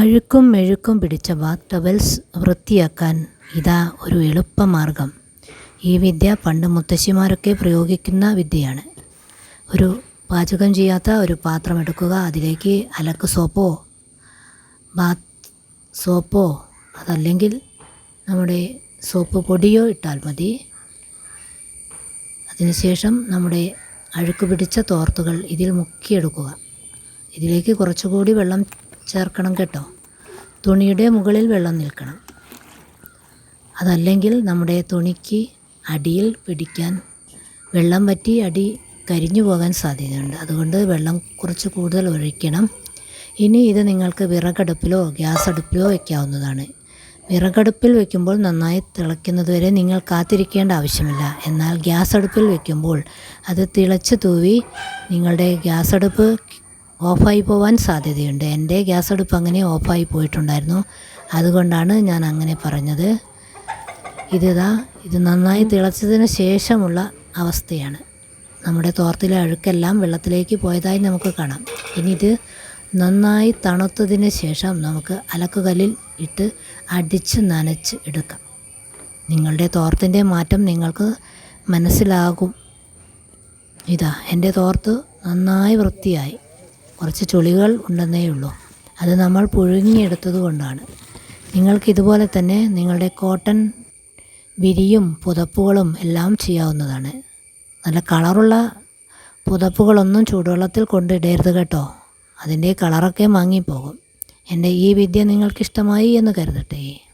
അഴുക്കും മെഴുക്കും പിടിച്ച ബാത്ത് ടവൽസ് വൃത്തിയാക്കാൻ ഇതാ ഒരു എളുപ്പമാർഗം ഈ വിദ്യ പണ്ട് മുത്തശ്ശിമാരൊക്കെ പ്രയോഗിക്കുന്ന വിദ്യയാണ്. ഒരു പാചകം ചെയ്യാത്ത ഒരു പാത്രം എടുക്കുക അതിലേക്ക് അലക്ക് സോപ്പോ ബാത്ത് സോപ്പോ അതല്ലെങ്കിൽ നമ്മുടെ സോപ്പ് പൊടിയോ ഇട്ടാൽ മതി. അതിനുശേഷം നമ്മുടെ അഴുക്ക് പിടിച്ച തോർത്തുകൾ ഇതിൽ മുക്കിയെടുക്കുക. ഇതിലേക്ക് കുറച്ചുകൂടി വെള്ളം ചേർക്കണം കേട്ടോ. തുണിയുടെ മുകളിൽ വെള്ളം നിൽക്കണം. അതല്ലെങ്കിൽ നമ്മുടെ തുണിക്ക് അടിയിൽ പിടിക്കാൻ വെള്ളം പറ്റി അടി കരിഞ്ഞു പോകാൻ സാധ്യതയുണ്ട്. അതുകൊണ്ട് വെള്ളം കുറച്ച് കൂടുതൽ ഒഴിക്കണം. ഇനി ഇത് നിങ്ങൾക്ക് വിറകടുപ്പിലോ ഗ്യാസ് അടുപ്പിലോ വയ്ക്കാവുന്നതാണ് വിറകടുപ്പിൽ വയ്ക്കുമ്പോൾ നന്നായി തിളയ്ക്കുന്നതുവരെ നിങ്ങൾ കാത്തിരിക്കേണ്ട ആവശ്യമില്ല. എന്നാൽ ഗ്യാസ് അടുപ്പിൽ വയ്ക്കുമ്പോൾ അത് തിളച്ച് തൂവി നിങ്ങളുടെ ഗ്യാസ് അടുപ്പ് ഓഫായി പോവാൻ സാധ്യതയുണ്ട്. എന്റെ ഗ്യാസ് അടുപ്പ് അങ്ങനെ ഓഫായി പോയിട്ടുണ്ടായിരുന്നു. അതുകൊണ്ടാണ് ഞാൻ അങ്ങനെ പറഞ്ഞത്. ഇതാ ഇത് നന്നായി തിളച്ചതിന് ശേഷമുള്ള അവസ്ഥയാണ്. നമ്മുടെ തോർത്തിലെ അഴുക്കെല്ലാം വെള്ളത്തിലേക്ക് പോയതായി നമുക്ക് കാണാം. ഇനി ഇത് നന്നായി തണുത്തതിന് ശേഷം നമുക്ക് അലക്കുകല്ലിൽ ഇട്ട് അടിച്ച് നനച്ച് എടുക്കാം. നിങ്ങളുടെ തോർത്തിന്റെ മാറ്റം നിങ്ങൾക്ക് മനസ്സിലാകും. ഇതാ എന്റെ തോർത്ത് നന്നായി വൃത്തിയായി. കുറച്ച് ചുളികൾ ഉണ്ടെന്നേ ഉള്ളൂ. അത് നമ്മൾ പുഴുങ്ങിയെടുത്തത് കൊണ്ടാണ്. നിങ്ങൾക്ക് ഇതുപോലെ തന്നെ നിങ്ങളുടെ കോട്ടൺ വിരിയും പുതപ്പുകളും എല്ലാം ചെയ്യാവുന്നതാണ്. നല്ല കളറുള്ള പുതപ്പുകളൊന്നും ചൂടുവെള്ളത്തിൽ കൊണ്ടിടരുത് കേട്ടോ. അതിന്റെ കളറൊക്കെ മങ്ങിപ്പോകും. എന്റെ ഈ വിദ്യ നിങ്ങൾക്കിഷ്ടമായി എന്ന് കരുതട്ടെ.